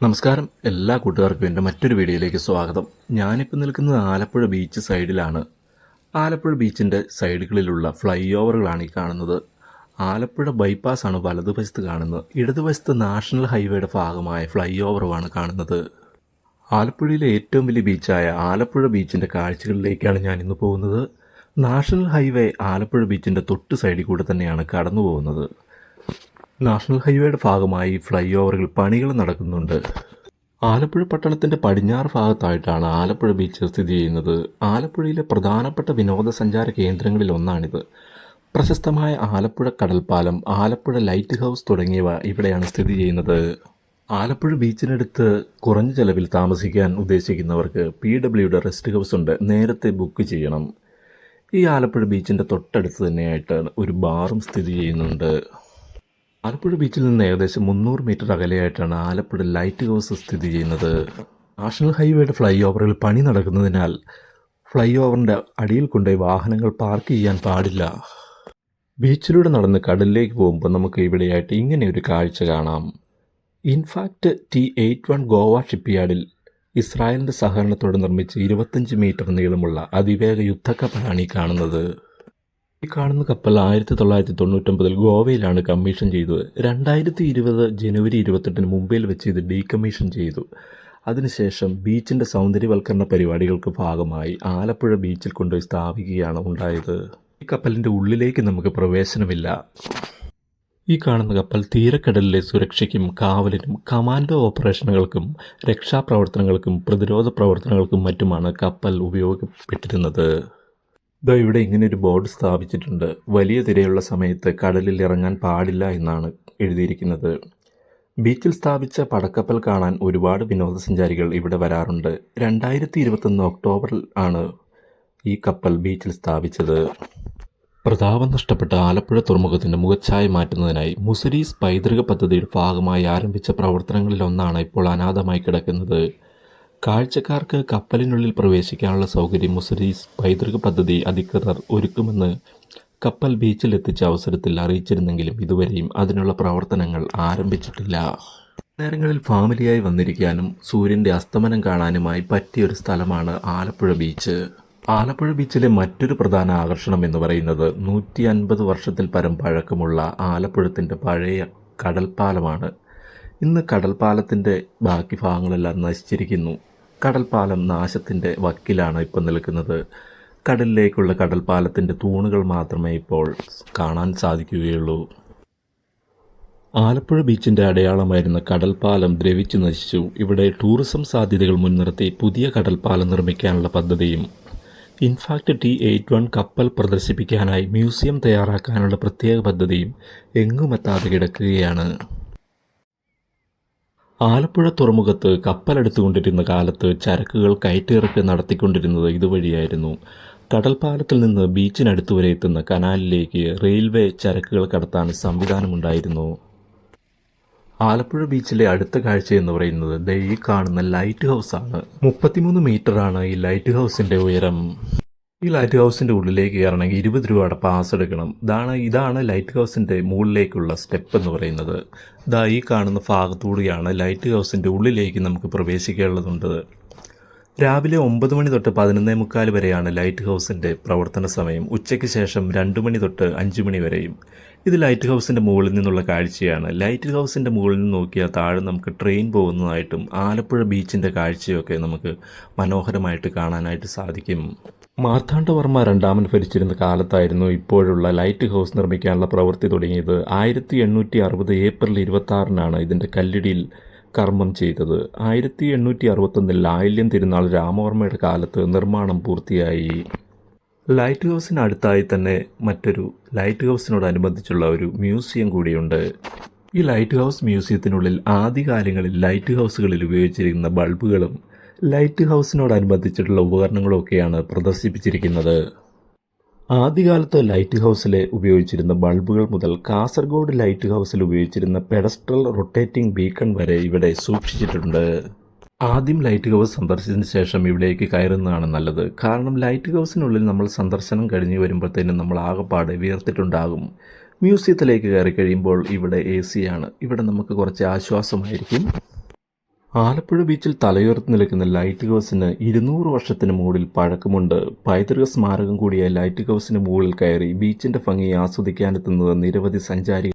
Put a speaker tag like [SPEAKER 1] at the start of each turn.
[SPEAKER 1] നമസ്കാരം. എല്ലാ കൂട്ടുകാർക്കും എന്റെ മറ്റൊരു വീഡിയോയിലേക്ക് സ്വാഗതം. ഞാനിപ്പോൾ നിൽക്കുന്നത് ആലപ്പുഴ ബീച്ച് സൈഡിലാണ് ആലപ്പുഴ ബീച്ചിന്റെ സൈഡുകളിലുള്ള ഫ്ലൈ ഓവറുകളാണ് ഈ കാണുന്നത്. ആലപ്പുഴ ബൈപ്പാസ് ആണ് വലതുവശത്ത് കാണുന്നത്. ഇടതുവശത്ത് നാഷണൽ ഹൈവേയുടെ ഭാഗമായ ഫ്ലൈ ഓവറുമാണ് കാണുന്നത്. ആലപ്പുഴയിലെ ഏറ്റവും വലിയ ബീച്ചായ ആലപ്പുഴ ബീച്ചിന്റെ കാഴ്ചകളിലേക്കാണ് ഞാൻ ഇന്ന് പോകുന്നത്. നാഷണൽ ഹൈവേ ആലപ്പുഴ ബീച്ചിന്റെ തൊട്ട് സൈഡിൽ കൂടെ തന്നെയാണ് കടന്നു പോകുന്നത് നാഷണൽ ഹൈവേയുടെ ഭാഗമായി ഫ്ലൈ ഓവറുകൾ പണികൾ നടക്കുന്നുണ്ട്. ആലപ്പുഴ പട്ടണത്തിന്റെ പടിഞ്ഞാറ് ഭാഗത്തായിട്ടാണ് ആലപ്പുഴ ബീച്ച് സ്ഥിതി ചെയ്യുന്നത്. ആലപ്പുഴയിലെ പ്രധാനപ്പെട്ട വിനോദസഞ്ചാര കേന്ദ്രങ്ങളിൽ ഒന്നാണിത്. പ്രശസ്തമായ ആലപ്പുഴ കടൽപ്പാലം ആലപ്പുഴ ലൈറ്റ് ഹൗസ് തുടങ്ങിയവ ഇവിടെയാണ് സ്ഥിതി ചെയ്യുന്നത്. ആലപ്പുഴ ബീച്ചിനടുത്ത് കുറഞ്ഞ ചെലവിൽ താമസിക്കാൻ ഉദ്ദേശിക്കുന്നവർക്ക് പി ഡബ്ല്യുടെ റെസ്റ്റ് ഹൗസ് ഉണ്ട്. നേരത്തെ ബുക്ക് ചെയ്യണം. ഈ ആലപ്പുഴ ബീച്ചിന്റെ തൊട്ടടുത്ത് തന്നെയായിട്ട് ഒരു ബാറും സ്ഥിതി ചെയ്യുന്നുണ്ട്. ആലപ്പുഴ ബീച്ചിൽ നിന്ന് ഏകദേശം മുന്നൂറ് മീറ്റർ അകലെയായിട്ടാണ് ആലപ്പുഴ ലൈറ്റ് ഹൗസ് സ്ഥിതി ചെയ്യുന്നത്. നാഷണൽ ഹൈവേയുടെ ഫ്ലൈ ഓവറിൽ പണി നടക്കുന്നതിനാൽ ഫ്ലൈ ഓവറിന്റെ അടിയിൽ കൊണ്ടുപോയി വാഹനങ്ങൾ പാർക്ക് ചെയ്യാൻ പാടില്ല. ബീച്ചിലൂടെ നടന്ന് കടലിലേക്ക് പോകുമ്പോൾ നമുക്ക് ഇവിടെയായിട്ട് ഇങ്ങനെ ഒരു കാഴ്ച കാണാം. In fact T eight one Goa ഷിപ്പ്യാർഡിൽ ഇസ്രായേലിന്റെ സഹകരണത്തോടെ നിർമ്മിച്ച ഇരുപത്തഞ്ച് മീറ്റർ നീളമുള്ള അതിവേഗ യുദ്ധക്കപ്പലാണ് ഈ കാണുന്നത്. ഈ കാണുന്ന കപ്പൽ ആയിരത്തി തൊള്ളായിരത്തി തൊണ്ണൂറ്റൊമ്പതിൽ ഗോവയിലാണ് കമ്മീഷൻ ചെയ്തത്. രണ്ടായിരത്തി ഇരുപത് ജനുവരി ഇരുപത്തെട്ടിന് മുംബൈയിൽ വെച്ച് ഇത് ഡീകമ്മീഷൻ ചെയ്തു. അതിനുശേഷം ബീച്ചിന്റെ സൗന്ദര്യവൽക്കരണ പരിപാടികൾക്ക് ഭാഗമായി ആലപ്പുഴ ബീച്ചിൽ കൊണ്ടുപോയി സ്ഥാപിക്കുകയാണ് ഉണ്ടായത്. ഈ കപ്പലിന്റെ ഉള്ളിലേക്ക് നമുക്ക് പ്രവേശനമില്ല. ഈ കാണുന്ന കപ്പൽ തീരക്കടലിലെ സുരക്ഷയ്ക്കും കാവലിനും കമാൻഡോ ഓപ്പറേഷനുകൾക്കും രക്ഷാപ്രവർത്തനങ്ങൾക്കും പ്രതിരോധ പ്രവർത്തനങ്ങൾക്കും മറ്റുമാണ് കപ്പൽ ഉപയോഗപ്പെട്ടിരുന്നത്. ഇതാ ഇവിടെ ഇങ്ങനെ ഒരു ബോർഡ് സ്ഥാപിച്ചിട്ടുണ്ട്. വലിയ തിരയുള്ള സമയത്ത് കടലിൽ ഇറങ്ങാൻ പാടില്ല എന്നാണ് എഴുതിയിരിക്കുന്നത്. ബീച്ചിൽ സ്ഥാപിച്ച പടക്കപ്പൽ കാണാൻ ഒരുപാട് വിനോദസഞ്ചാരികൾ ഇവിടെ വരാറുണ്ട്. രണ്ടായിരത്തി ഇരുപത്തൊന്ന് ഒക്ടോബറിൽ ആണ് ഈ കപ്പൽ ബീച്ചിൽ സ്ഥാപിച്ചത്. പ്രതാപം നഷ്ടപ്പെട്ട ആലപ്പുഴ തുറമുഖത്തിന്റെ മുഖച്ഛായ മാറ്റുന്നതിനായി മുസരീസ് പൈതൃക പദ്ധതിയുടെ ഭാഗമായി ആരംഭിച്ച പ്രവർത്തനങ്ങളിലൊന്നാണ് ഇപ്പോൾ അനാഥമായി കിടക്കുന്നത്. കാഴ്ചക്കാർക്ക് കപ്പലിനുള്ളിൽ പ്രവേശിക്കാനുള്ള സൗകര്യം മുസരീസ് പൈതൃക പദ്ധതി അധികൃതർ ഒരുക്കുമെന്ന് കപ്പൽ ബീച്ചിലെത്തിച്ച അവസരത്തിൽ അറിയിച്ചിരുന്നെങ്കിലും ഇതുവരെയും അതിനുള്ള പ്രവർത്തനങ്ങൾ ആരംഭിച്ചിട്ടില്ല. നേരങ്ങളിൽ ഫാമിലിയായി വന്നിരിക്കാനും സൂര്യന്റെ അസ്തമനം കാണാനുമായി പറ്റിയൊരു സ്ഥലമാണ് ആലപ്പുഴ ബീച്ച്. ആലപ്പുഴ ബീച്ചിലെ മറ്റൊരു പ്രധാന ആകർഷണം എന്ന് പറയുന്നത് നൂറ്റി അൻപത് വർഷത്തിൽ പരം പഴക്കമുള്ള ആലപ്പുഴത്തിന്റെ പഴയ കടൽപ്പാലമാണ്. ഇന്ന് കടൽപ്പാലത്തിന്റെ ബാക്കി ഭാഗങ്ങളെല്ലാം നശിച്ചിരിക്കുന്നു. കടൽപ്പാലം നാശത്തിന്റെ വക്കിലാണ് ഇപ്പോൾ നിൽക്കുന്നത്. കടലിലേക്കുള്ള കടൽപ്പാലത്തിന്റെ തൂണുകൾ മാത്രമേ ഇപ്പോൾ കാണാൻ സാധിക്കുകയുള്ളൂ. ആലപ്പുഴ ബീച്ചിന്റെ അടയാളമായിരുന്ന കടൽപ്പാലം ദ്രവിച്ചു നശിച്ചു. ഇവിടെ ടൂറിസം സാധ്യതകൾ മുൻനിർത്തി പുതിയ കടൽപ്പാലം നിർമ്മിക്കാനുള്ള പദ്ധതിയും ഇൻഫാക്ട് ടി എയ്റ്റ് വൺ കപ്പൽ പ്രദർശിപ്പിക്കാനായി മ്യൂസിയം തയ്യാറാക്കാനുള്ള പ്രത്യേക പദ്ധതിയും എങ്ങുമെത്താതെ കിടക്കുകയാണ്. ആലപ്പുഴ തുറമുഖത്ത് കപ്പലെടുത്തുകൊണ്ടിരുന്ന കാലത്ത് ചരക്കുകൾ കയറ്റിറക്ക് നടത്തിക്കൊണ്ടിരുന്നത് ഇതുവഴിയായിരുന്നു. കടൽപ്പാലത്തിൽ നിന്ന് ബീച്ചിനടുത്ത് വരെ എത്തുന്ന കനാലിലേക്ക് റെയിൽവേ ചരക്കുകൾ കടത്താൻ സംവിധാനമുണ്ടായിരുന്നു. ആലപ്പുഴ ബീച്ചിലെ അടുത്ത കാഴ്ച എന്ന് പറയുന്നത് ദൈ കാണുന്ന ലൈറ്റ് ഹൗസ് ആണ് മുപ്പത്തിമൂന്ന് മീറ്ററാണ് ഈ ലൈറ്റ് ഹൗസിന്റെ ഉയരം. ഈ ലൈറ്റ് ഹൗസിന്റെ ഉള്ളിലേക്ക് കയറണമെങ്കിൽ ഇരുപത് രൂപയുടെ പാസ് എടുക്കണം. ഇതാണ് ഇതാണ് ലൈറ്റ് ഹൗസിന്റെ മുകളിലേക്കുള്ള സ്റ്റെപ്പ് എന്ന് പറയുന്നത്. ഇതാ ഈ കാണുന്ന ഭാഗത്തൂടെയാണ് ലൈറ്റ് ഹൗസിന്റെ ഉള്ളിലേക്ക് നമുക്ക് പ്രവേശിക്കേണ്ടതുണ്ട്. രാവിലെ ഒമ്പത് മണി തൊട്ട് പതിനൊന്നേ മുക്കാൽ വരെയാണ് ലൈറ്റ് ഹൗസിന്റെ പ്രവർത്തന സമയം. ഉച്ചയ്ക്ക് ശേഷം രണ്ട് മണി തൊട്ട് അഞ്ച് മണി വരെയും. ഇത് ലൈറ്റ് ഹൗസിന്റെ മുകളിൽ നിന്നുള്ള കാഴ്ചയാണ്. ലൈറ്റ് ഹൗസിന്റെ മുകളിൽ നിന്ന് നോക്കിയാൽ താഴെ നമുക്ക് ട്രെയിൻ പോകുന്നതായിട്ടും ആലപ്പുഴ ബീച്ചിന്റെ കാഴ്ചയൊക്കെ നമുക്ക് മനോഹരമായിട്ട് കാണാനായിട്ട് സാധിക്കും. മാർത്താണ്ഡവർമ്മ രണ്ടാമൻ ഭരിച്ചിരുന്ന കാലത്തായിരുന്നു ഇപ്പോഴുള്ള ലൈറ്റ് ഹൗസ് നിർമ്മിക്കാനുള്ള പ്രവൃത്തി തുടങ്ങിയത്. ആയിരത്തി എണ്ണൂറ്റി അറുപത് ഏപ്രിൽ ഇരുപത്തി ഇതിന്റെ കല്ലിടിയിൽ കർമ്മം ചെയ്തത്. ആയിരത്തി എണ്ണൂറ്റി അറുപത്തൊന്നിൽ ലായല്യം തിരുനാൾ രാമവർമ്മയുടെ കാലത്ത് നിർമ്മാണം പൂർത്തിയായി. ലൈറ്റ് ഹൗസിനടുത്തായി തന്നെ മറ്റൊരു ലൈറ്റ് ഹൗസിനോടനുബന്ധിച്ചുള്ള ഒരു മ്യൂസിയം കൂടിയുണ്ട്. ഈ ലൈറ്റ് ഹൗസ് മ്യൂസിയത്തിനുള്ളിൽ ആദ്യകാലങ്ങളിൽ ലൈറ്റ് ഹൗസുകളിൽ ഉപയോഗിച്ചിരിക്കുന്ന ബൾബുകളും ലൈറ്റ് ഹൗസിനോടനുബന്ധിച്ചിട്ടുള്ള ഉപകരണങ്ങളും ഒക്കെയാണ് പ്രദർശിപ്പിച്ചിരിക്കുന്നത്. ആദ്യകാലത്ത് ലൈറ്റ് ഹൗസിൽ ഉപയോഗിച്ചിരുന്ന ബൾബുകൾ മുതൽ കാസർഗോഡ് ലൈറ്റ് ഹൗസിൽ ഉപയോഗിച്ചിരുന്ന പെഡസ്ട്രൽ റൊട്ടേറ്റിംഗ് ബീക്കൺ വരെ ഇവിടെ സൂക്ഷിച്ചിട്ടുണ്ട്. ആദ്യം ലൈറ്റ് ഹൗസ് സന്ദർശിച്ചതിന് ശേഷം ഇവിടേക്ക് കയറുന്നതാണ് നല്ലത്. കാരണം ലൈറ്റ് ഹൗസിനുള്ളിൽ നമ്മൾ സന്ദർശനം കഴിഞ്ഞ് വരുമ്പോഴത്തേനും നമ്മൾ ആകെപ്പാടെ വിയർത്തിട്ടുണ്ടാകും. മ്യൂസിയത്തിലേക്ക് കയറി കഴിയുമ്പോൾ ഇവിടെ എ സിയാണ് ഇവിടെ നമുക്ക് കുറച്ച് ആശ്വാസമായിരിക്കും. ആലപ്പുഴ ബീച്ചിൽ തലയുയർത്തി നിൽക്കുന്ന ലൈറ്റ് ഹൗസിന് ഇരുന്നൂറ് വർഷത്തിന് മുകളിൽ പഴക്കമുണ്ട്. പൈതൃക സ്മാരകം കൂടിയ ലൈറ്റ് ഹൗസിന് മുകളിൽ കയറി ബീച്ചിന്റെ ഭംഗി ആസ്വദിക്കാനെത്തുന്നത് നിരവധി സഞ്ചാരികൾ